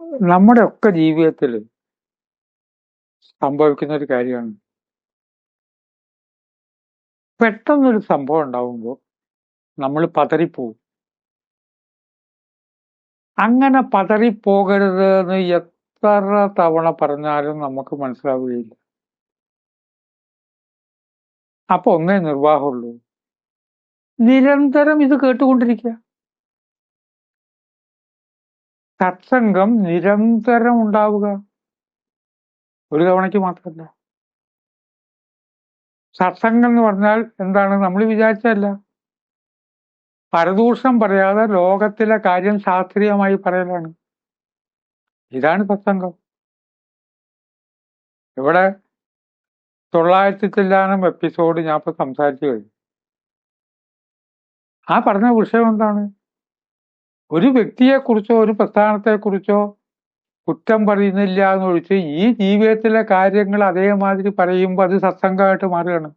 നമ്മുടെ ഒക്കെ ജീവിതത്തിൽ സംഭവിക്കുന്ന ഒരു കാര്യമാണ്. പെട്ടെന്നൊരു സംഭവം ഉണ്ടാവുമ്പോൾ നമ്മൾ പതറിപ്പോവും. അങ്ങനെ പതറിപ്പോകരുത് എന്ന് എത്ര തവണ പറഞ്ഞാലും നമുക്ക് മനസ്സിലാവുകയില്ല. അപ്പൊ ഒന്നേ നിർവാഹമുള്ളൂ. നിരന്തരം ഇത് കേട്ടുകൊണ്ടിരിക്കുക. സത്സംഗം നിരന്തരം ഉണ്ടാവുക. ഒരു തവണയ്ക്ക് മാത്രമല്ല. സത്സംഗം എന്ന് പറഞ്ഞാൽ എന്താണ്? നമ്മൾ വിചാരിച്ചല്ല പരദൂഷണം പറയാതെ ലോകത്തിലെ കാര്യം ശാസ്ത്രീയമായി പറയലാണ്. ഇതാണ് സത്സംഗം. ഇവിടെ തൊള്ളായിരത്തി ചില്ലാനം എപ്പിസോഡ് ഞാൻ ഇപ്പൊ സംസാരിച്ചു കഴിഞ്ഞു. ആ പറഞ്ഞ വിഷയം എന്താണ്? ഒരു വ്യക്തിയെക്കുറിച്ചോ ഒരു പ്രസ്ഥാനത്തെക്കുറിച്ചോ കുറ്റം പറയുന്നില്ല എന്ന് ഒഴിച്ച് ഈ ജീവിതത്തിലെ കാര്യങ്ങൾ അതേമാതിരി പറയുമ്പോൾ അത് സത്സംഗമായിട്ട് മാറുകയാണ്.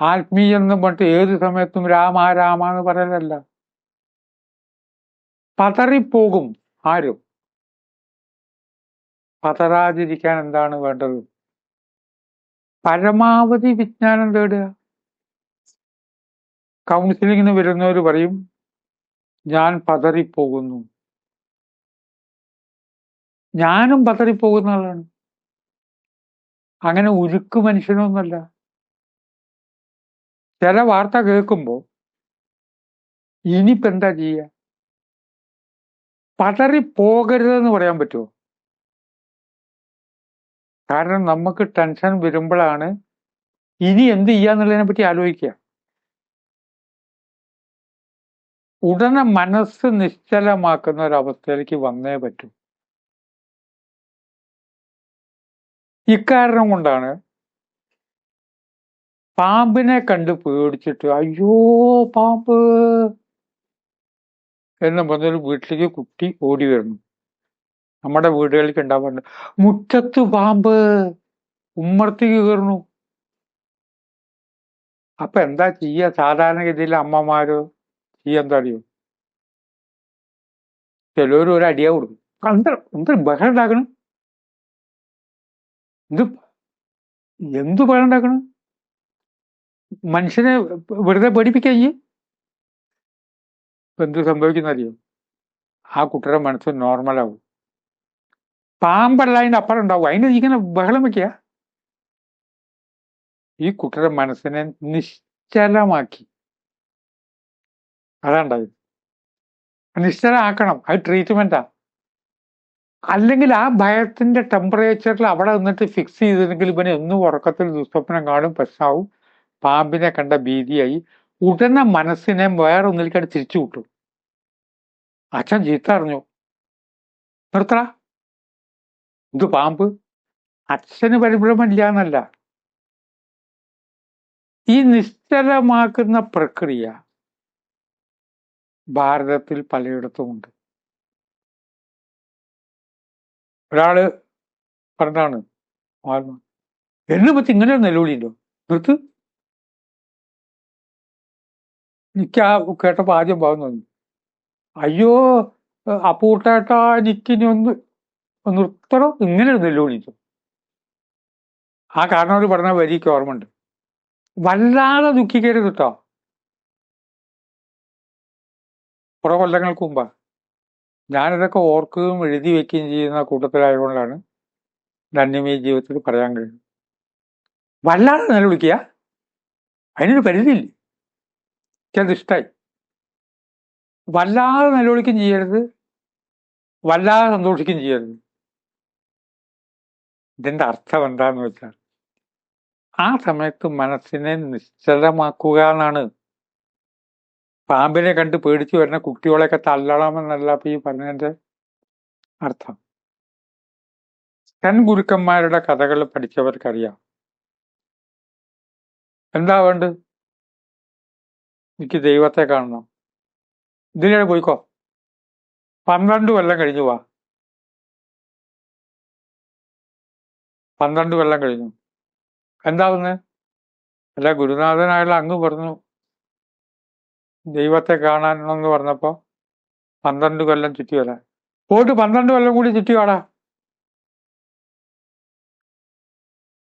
ആത്മീയെന്നും പറഞ്ഞിട്ട് ഏത് സമയത്തും രാമ രാമ എന്ന് പറയലല്ല. പതറിപ്പോകും ആരും. പതറാതിരിക്കാൻ എന്താണ് വേണ്ടത്? പരമാവധി വിജ്ഞാനം തേടുക. കൗൺസിലിങ്ങിന് വരുന്നവർ പറയും ഞാൻ പതറിപ്പോകുന്നു. ഞാനും പതറിപ്പോകുന്ന ആളാണ്. അങ്ങനെ ഉരുക്ക് മനുഷ്യനൊന്നല്ല ചില വാർത്ത കേൾക്കുമ്പോൾ ഇനിയിപ്പോ എന്താ ചെയ്യുക പതറിപ്പോകരുതെന്ന് പറയാൻ പറ്റുമോ കാരണം നമുക്ക് ടെൻഷൻ വരുമ്പോഴാണ് ഇനി എന്ത് ചെയ്യാന്നുള്ളതിനെ പറ്റി ആലോചിക്കുക. ഉടനെ മനസ്സ് നിശ്ചലമാക്കുന്ന ഒരവസ്ഥയിലേക്ക് വന്നേ പറ്റൂ. ഇക്കാരണം കൊണ്ടാണ് പാമ്പിനെ കണ്ട് പേടിച്ചിട്ട് അയ്യോ പാമ്പ്! എന്ന് പറഞ്ഞൊരു വീട്ടിലേക്ക് കുട്ടി ഓടി വരുന്നു. നമ്മുടെ വീടുകളിലേക്ക് ഉണ്ടാവാറുണ്ട് മുറ്റത്ത് പാമ്പ്! ഉമ്മർത്തി കയറുന്നു. അപ്പൊ എന്താ ചെയ്യ? സാധാരണഗതിയിൽ അമ്മമാരോ ചെയ്യ എന്താ അറിയോ ചിലവർ ഒരു അടിയാ കൊടുക്കും. എന്താ എന്താ ബഹളം ഉണ്ടാക്കണം? എന്ത് എന്തു ബഹളം ഉണ്ടാക്കണം? മനുഷ്യനെ വെറുതെ പേടിപ്പിക്കുക ഈ എന്ത് സംഭവിക്കുന്ന അറിയോ ആ കുട്ടിയുടെ മനസ്സ് നോർമലാവും പാമ്പല്ല അതിന്റെ അപ്പുറം ഉണ്ടാവും. അതിന് ഇങ്ങനെ ബഹളം വെക്കുക ഈ കുട്ടിയുടെ മനസ്സിനെ നിശ്ചലമാക്കി. അതാണ്ടായത് നിശ്ചലമാക്കണം. അത് ട്രീറ്റ്മെന്റാ അല്ലെങ്കിൽ ആ ഭയത്തിന്റെ ടെമ്പറേച്ചറിൽ അവിടെ നിന്നിട്ട് ഫിക്സ് ചെയ്തിരുന്നെങ്കിൽ ഇവന് എന്നും ഉറക്കത്തിൽ ദുസ്വപ്നം കാണും പ്രശ്നമാവും പാമ്പിനെ കണ്ട ഭീതിയായി. ഉടനെ മനസ്സിനെ വേറെ ഒന്നിലേക്കായിട്ട് തിരിച്ചു വിട്ടു. അച്ഛൻ ചീത്ത അറിഞ്ഞു. നിർത്തറ ഇത് പാമ്പ്? അച്ഛന് പരിഭ്രമില്ല എന്നല്ല ഈ നിശ്ചലമാക്കുന്ന പ്രക്രിയ ഭാരതത്തിൽ പലയിടത്തുമുണ്ട് ഒരാൾ പറഞ്ഞാണ് എന്നെ പറ്റി ഇങ്ങനെ ഒരു നിലവിളിയുണ്ടോ? നിർത്ത്. എനിക്ക് ആ കേട്ടപ്പോ ആദ്യം ഭാഗം തോന്നി. അയ്യോ അപ്പൂട്ടേട്ടാ എനിക്കിനി ഒന്ന് നിർത്തണം? ഇങ്ങനെ ഒരു നിലവിളിച്ചു ആ കാരണവർ പറഞ്ഞ വരിക്ക് ഓർമ്മയുണ്ട്. വല്ലാതെ ദുഃഖിക്കരുത് കേട്ടോ കുറെ കൊല്ലങ്ങൾക്ക് മുമ്പാ. ഞാനിതൊക്കെ ഓർക്കുകയും എഴുതി വെക്കുകയും ചെയ്യുന്ന കൂട്ടത്തിലായതുകൊണ്ടാണ് ധന്യമീ ജീവിതത്തിൽ പറയാൻ കഴിയുന്നത്. വല്ലാതെ നിലവിളിക്കുക അതിനൊരു പരിധിയില്ലേ. എനിക്കത് ഇഷ്ടമായി വല്ലാതെ നിലവിളിക്കുകയും ചെയ്യരുത്. വല്ലാതെ സന്തോഷിക്കുകയും ചെയ്യരുത്. ഇതിന്റെ അർത്ഥം എന്താന്ന് വെച്ചാൽ ആ സമയത്ത് മനസ്സിനെ നിശ്ചലമാക്കുക എന്നാണ് പാമ്പിനെ കണ്ട് പേടിച്ചു വരുന്ന കുട്ടികളെയൊക്കെ തള്ളണമെന്നല്ല ഈ പറഞ്ഞതിന്റെ അർത്ഥം. ഗുരുക്കന്മാരുടെ കഥകൾ പഠിച്ചവർക്കറിയാം. എന്താ വേണ്ടത്? എനിക്ക് ദൈവത്തെ കാണണം. ഇതിലേ പോയിക്കോ. പന്ത്രണ്ട് കൊല്ലം കഴിഞ്ഞു വാ. പന്ത്രണ്ട് കൊല്ലം കഴിഞ്ഞു. എന്താവുന്നേ അല്ല ഗുരുനാഥനായുള്ള അങ്ങ് പറഞ്ഞു. ദൈവത്തെ കാണാനെന്ന് പറഞ്ഞപ്പോ പന്ത്രണ്ട് കൊല്ലം ചുറ്റി വരാൻ. പോയിട്ട് പന്ത്രണ്ട് കൊല്ലം കൂടി ചുറ്റി വാടാ.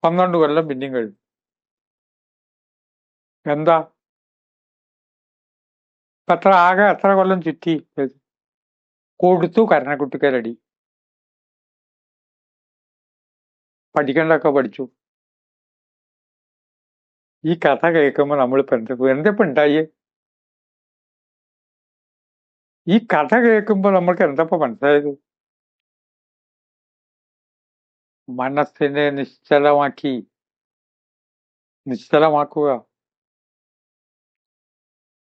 പന്ത്രണ്ട് കൊല്ലം പിന്നെയും കഴിഞ്ഞു എന്താ? ഇപ്പൊ എത്ര ആകെ എത്ര കൊല്ലം ചുറ്റി? കൊടുത്തു കരണക്കുട്ടിക്കാരടി പഠിക്കേണ്ടതൊക്കെ പഠിച്ചു. ഈ കഥ കേൾക്കുമ്പോൾ നമ്മളിപ്പോ എന്താ എന്തപ്പോ ഉണ്ടായേ? ഈ കഥ കേൾക്കുമ്പോൾ നമ്മൾക്ക് എന്തപ്പോ മനസ്സിലായത്? മനസ്സിനെ നിശ്ചലമാക്കി. നിശ്ചലമാക്കുക.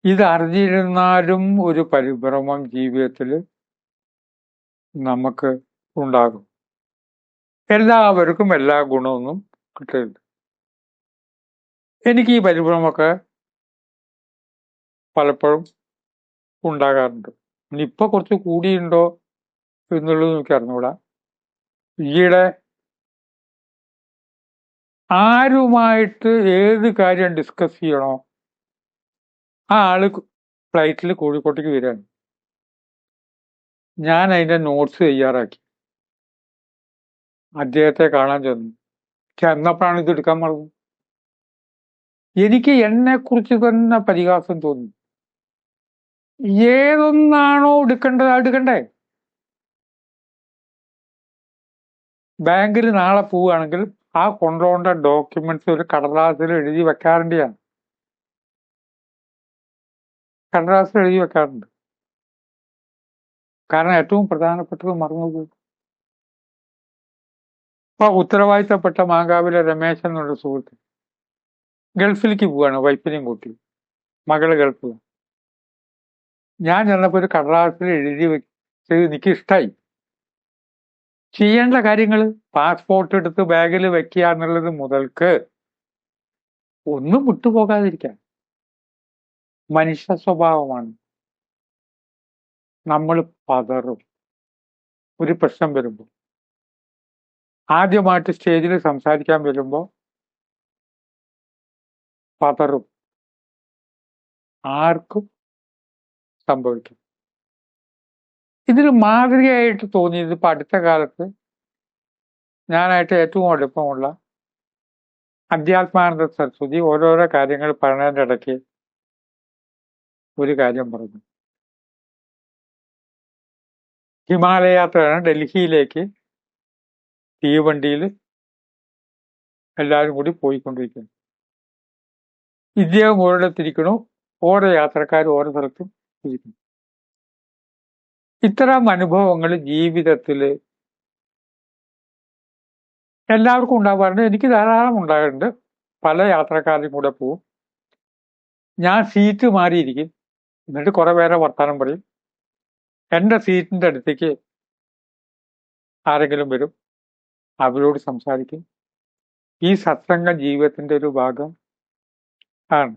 ഇതറിഞ്ഞിരുന്നാലും ഒരു പരിഭ്രമം ജീവിതത്തിൽ നമുക്ക് ഉണ്ടാകും. എല്ലാവർക്കും എല്ലാ ഗുണമൊന്നും കിട്ടുന്നുണ്ട് എനിക്ക് ഈ പരിഭ്രമമൊക്കെ പലപ്പോഴും ഉണ്ടാകാറുണ്ട്. ഇനി കുറച്ച് കൂടിയുണ്ടോ എന്നുള്ളത് നമുക്ക് അറിഞ്ഞുകൂടാ ഈയിടെ ആരുമായിട്ട് ഏത് കാര്യം ഡിസ്കസ് ചെയ്യണോ ആ ആൾ ഫ്ലൈറ്റിൽ കോഴിക്കോട്ടേക്ക് വരികയാണ്. ഞാൻ അതിന്റെ നോട്ട്സ് തയ്യാറാക്കി. അദ്ദേഹത്തെ കാണാൻ ചെന്നു. ചെന്നപ്പോഴാണ് ഇത് എടുക്കാൻ മറന്നു എനിക്ക് എന്നെ കുറിച്ച് തന്നെ പരിഹാസം തോന്നി ഏതൊന്നാണോ എടുക്കേണ്ടത് എടുക്കണ്ടേ? ബാങ്കിൽ നാളെ പോവുകയാണെങ്കിൽ ആ കൊണ്ടുപോകേണ്ട ഡോക്യുമെന്റ്സ് ഒരു കടലാസിൽ എഴുതി വെക്കാറുണ്ടാണ് കടലാസിൽ എഴുതി വെക്കാറുണ്ട്. കാരണം ഏറ്റവും പ്രധാനപ്പെട്ടത് മറന്നുപോകും ഇപ്പൊ ഉത്തരവാദിത്തപ്പെട്ട മാങ്കാവിലെ രമേശൻ എന്നുള്ള സുഹൃത്ത് ഗൾഫിലേക്ക് പോവാണ് വൈപ്പിനെയും കൂട്ടി. മകൾ ഗൾഫിൽ ഞാൻ ചെന്നപ്പോൾ ഒരു കടലാസിൽ എഴുതി വെച്ചത് എനിക്ക് ഇഷ്ടായി ചെയ്യേണ്ട കാര്യങ്ങൾ പാസ്പോർട്ട് എടുത്ത് ബാഗിൽ വെക്കുക എന്നുള്ളത് മുതൽക്ക് ഒന്നും വിട്ടുപോകാതിരിക്കാൻ. മനുഷ്യ സ്വഭാവമാണ്. നമ്മൾ പതറും. ഒരു പ്രശ്നം വരുമ്പോൾ ആദ്യമായിട്ട് സ്റ്റേജിൽ സംസാരിക്കാൻ വരുമ്പോൾ പതറും. ആർക്കും സംഭവിക്കും. ഇതൊരു മാതൃകയായിട്ട് തോന്നിയത് ഇപ്പൊ അടുത്ത കാലത്ത്. ഞാനായിട്ട് ഏറ്റവും അടുപ്പമുള്ള അധ്യാത്മാനന്ദ സരസ്വതി ഓരോരോ കാര്യങ്ങൾ പറഞ്ഞതിന്റെ ഇടയ്ക്ക് ഒരു കാര്യം പറഞ്ഞു. ഹിമാലയ യാത്രയാണ് ഡൽഹിയിലേക്ക് തീവണ്ടിയിൽ എല്ലാവരും കൂടി പോയിക്കൊണ്ടിരിക്കുന്നു. ഇദ്ദേഹം ഒരിടത്തിരിക്കണു ഓരോ യാത്രക്കാർ ഓരോ സ്ഥലത്തും ഇത്തരം അനുഭവങ്ങൾ ജീവിതത്തിൽ എല്ലാവർക്കും ഉണ്ടാവാറുണ്ട്. എനിക്ക് ധാരാളം ഉണ്ടായിട്ടുണ്ട് പല യാത്രക്കാരും കൂടെ പോവും. ഞാൻ സീറ്റ് മാറിയിരിക്കും. എന്നിട്ട് കുറെ പേരെ വർത്താനം പറയും. എന്റെ സീറ്റിന്റെ അടുത്തേക്ക് ആരെങ്കിലും വരും. അവരോട് സംസാരിക്കും. ഈ സത്സംഗ ജീവിതത്തിന്റെ ഒരു ഭാഗം ആണ്.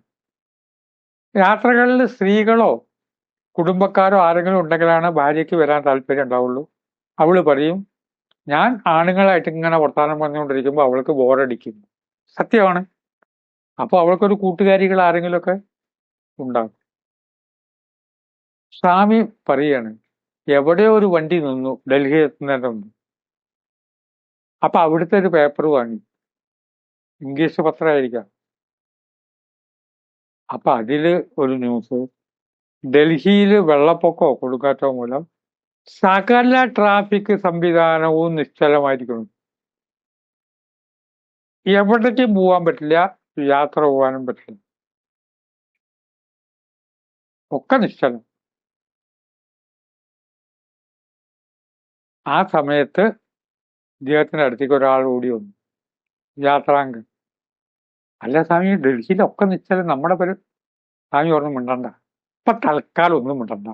യാത്രകളിൽ സ്ത്രീകളോ കുടുംബക്കാരോ ആരെങ്കിലും ഉണ്ടെങ്കിലാണ് ഭാര്യയ്ക്ക് വരാൻ താല്പര്യം ഉണ്ടാവുള്ളൂ. അവൾ പറയും ഞാൻ ആണുങ്ങളായിട്ട് ഇങ്ങനെ വർത്തമാനം പറഞ്ഞുകൊണ്ടിരിക്കുമ്പോൾ അവൾക്ക് ബോറടിക്കും. സത്യമാണ്. അപ്പോൾ അവൾക്കൊരു കൂട്ടുകാരികൾ ആരെങ്കിലുമൊക്കെ ഉണ്ടാകും സ്വാമി പറയാണ് എവിടെയോ ഒരു വണ്ടി നിന്നു ഡൽഹി എത്തുന്നതിന് അപ്പൊ അവിടുത്തെ ഒരു പേപ്പർ വാങ്ങി. ഇംഗ്ലീഷ് പത്രമായിരിക്കാം. അപ്പൊ അതിൽ ഒരു ന്യൂസ് ഡൽഹിയിൽ വെള്ളപ്പൊക്കമോ കൊടുക്കാറ്റോ മൂലം സകല ട്രാഫിക് സംവിധാനവും നിശ്ചലമായിരിക്കുന്നു. എവിടേക്കും പോകാൻ പറ്റില്ല യാത്ര പോകാനും പറ്റില്ല. ഒക്കെ നിശ്ചലം. ആ സമയത്ത് ഇദ്ദേഹത്തിന്റെ അടുത്തേക്ക് ഒരാൾ ഓടി വന്നു. യാത്രാംഗൻ അല്ല സ്വാമി ഡൽഹിയിലൊക്കെ നിശ്ചലം. നമ്മുടെ പേര് സ്വാമി ഓർമ്മ മിണ്ടണ്ട. ഇപ്പൊ തൽക്കാലം ഒന്നും മിണ്ടണ്ട.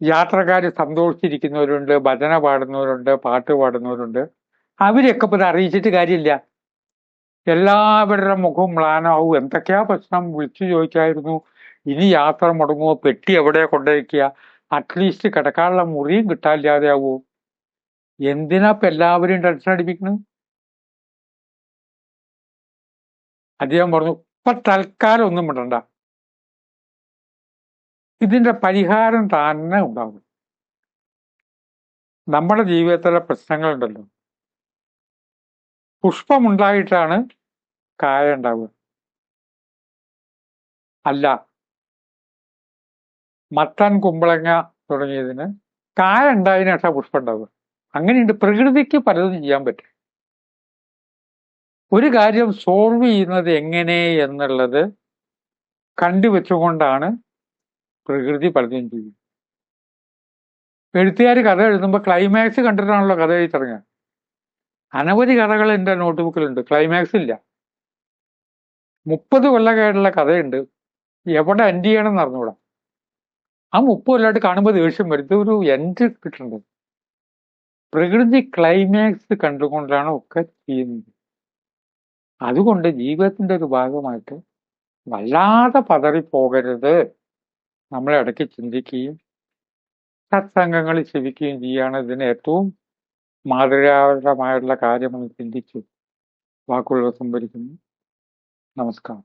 യാത്രക്കാർ സന്തോഷിച്ചിരിക്കുന്നവരുണ്ട് ഭജന പാടുന്നവരുണ്ട് പാട്ട് പാടുന്നവരുണ്ട്. അവരെയൊക്കെ ഇപ്പോൾ അറിയിച്ചിട്ട് കാര്യമില്ല. എല്ലാവരുടെ മുഖവും മ്ലാനാവും എന്തൊക്കെയാ പ്രശ്നം? വിളിച്ചു ചോദിക്കായിരുന്നു ഇനി യാത്ര മുടങ്ങുമോ പെട്ടി എവിടെ കൊണ്ടുവയ്ക്കുക അറ്റ്ലീസ്റ്റ് കിടക്കാനുള്ള മുറിയും കിട്ടാനില്ലാതെ ആവുമോ എന്തിനാ ഇപ്പൊ എല്ലാവരെയും ടെൻഷൻ അടിപ്പിക്കുന്നത് അദ്ദേഹം പറഞ്ഞു ഇപ്പൊ തൽക്കാലം ഒന്നും വിടണ്ട ഇതിന്റെ പരിഹാരം തന്നെ ഉണ്ടാകും നമ്മുടെ ജീവിതത്തിലെ പ്രശ്നങ്ങളുണ്ടല്ലോ. പുഷ്പമുണ്ടായിട്ടാണ് കായ ഉണ്ടാവുക. അല്ല. മത്തൻ കുമ്പളങ്ങ തുടങ്ങിയതിന് കായ ഉണ്ടായതിനു ശേഷം പുഷ്പം ഉണ്ടാവുക. അങ്ങനെയുണ്ട്. പ്രകൃതിക്ക് പലതും ചെയ്യാൻ പറ്റും. ഒരു കാര്യം സോൾവ് ചെയ്യുന്നത് എങ്ങനെ എന്നുള്ളത് കണ്ടുവെച്ചുകൊണ്ടാണ് പ്രകൃതി പലതും ചെയ്യും എഴുത്തുകാർ കഥ എഴുതുമ്പോൾ ക്ലൈമാക്സ് കണ്ടിട്ടാണല്ലോ കഥ എഴുതിത്തിറങ്ങുക അനവധി കഥകൾ എന്റെ നോട്ട്ബുക്കിലുണ്ട് ക്ലൈമാക്സ് ഇല്ല. മുപ്പത് കൊല്ലക്കായിട്ടുള്ള കഥയുണ്ട്. എവിടെ എൻഡ് ചെയ്യണം എന്ന് ആ മുപ്പത് കൊല്ലമായിട്ട് കാണുമ്പോൾ ദേഷ്യം വരും. ഒരു എൻഡ് കിട്ടുന്നത് പ്രകൃതി ക്ലൈമാക്സ് കണ്ടുകൊണ്ടാണ് ഒക്കെ ചെയ്യുന്നത്. അതുകൊണ്ട് ജീവിതത്തിന്റെ ഒരു ഭാഗമായിട്ട് വല്ലാതെ പതറിപ്പോകരുത്. നമ്മൾ ഇടയ്ക്ക് ചിന്തിക്കുകയും സത്സംഗങ്ങളിൽ ശ്രവിക്കുകയും ചെയ്യുകയാണ് ഇതിന് ഏറ്റവും മാതൃകാപരമായിട്ടുള്ള കാര്യമെന്ന് ചിന്തിച്ചു വാക്കുകൾ സംഭരിക്കുന്നു. നമസ്കാരം.